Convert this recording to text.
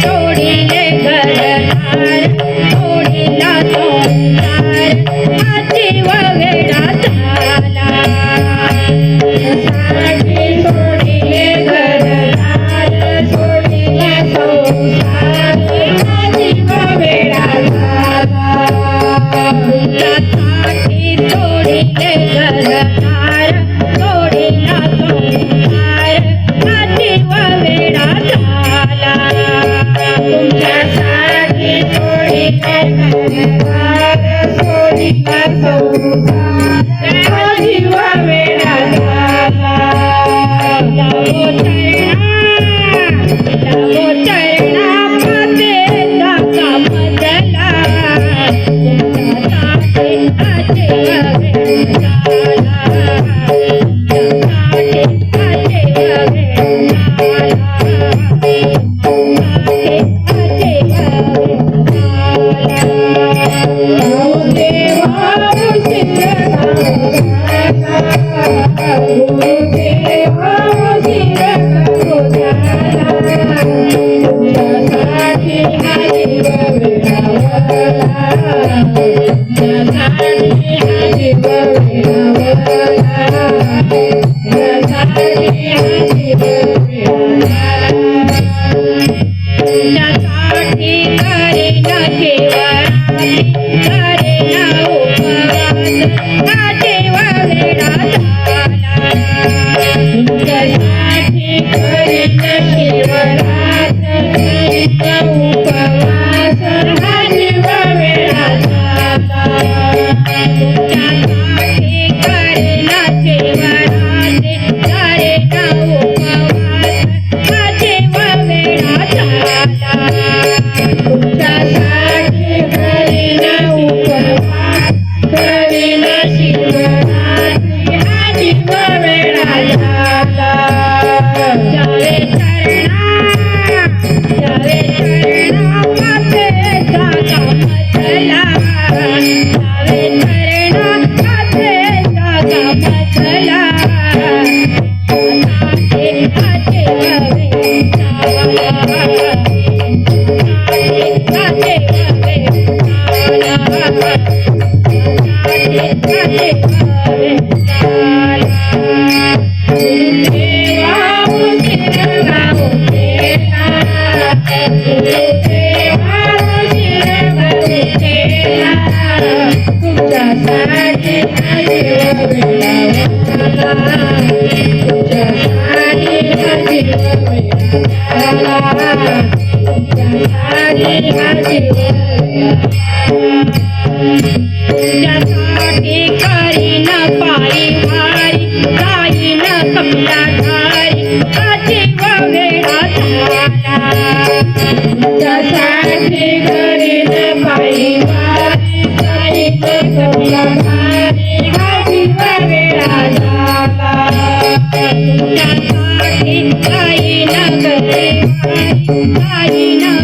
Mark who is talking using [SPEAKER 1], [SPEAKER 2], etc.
[SPEAKER 1] છોડી લે ઘર છોડી લા તો Thank you. Thank you. I know.